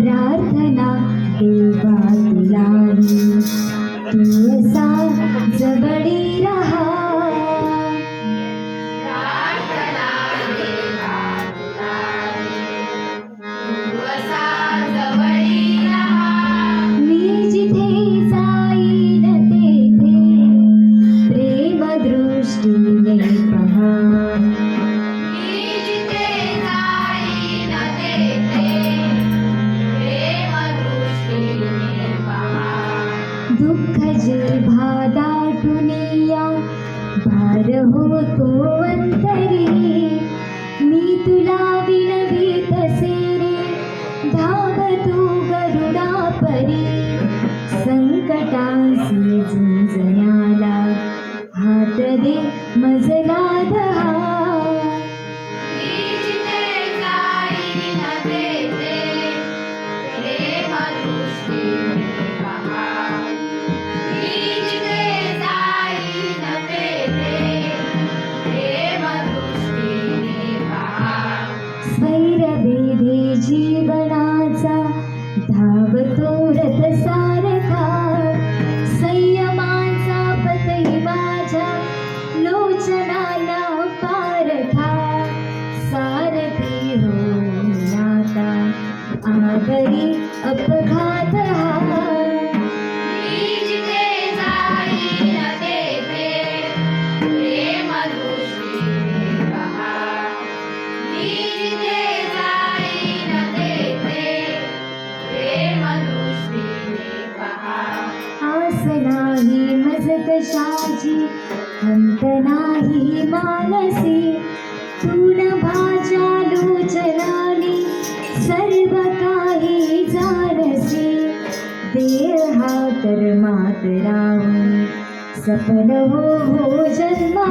प्रार्थना देवा तुलाही तू असा जवळी दुःख भादा भादाटुनिया भार होतो अंतरी मी तुला विनवीत रे धाव तू गरुडा परी संकटासी झुंजण्याला हात दे मजे जीवनाचा धावतो रथ सारखा. संयमाचा पतई माझ्या लोचनाला पारखा. सारथी हो नाता आगरी अपघात हा. कशाची अंत नाही मानसी. तून भाज्या लोचनानी सर्व काही जानसी देहा तर मातराहून सफल हो हो जन्मा.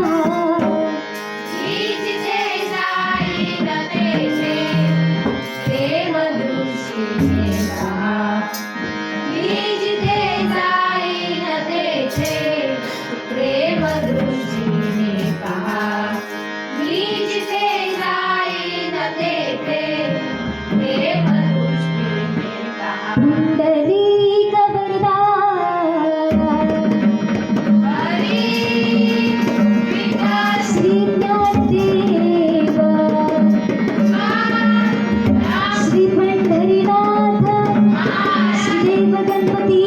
ಗಣಪತಿ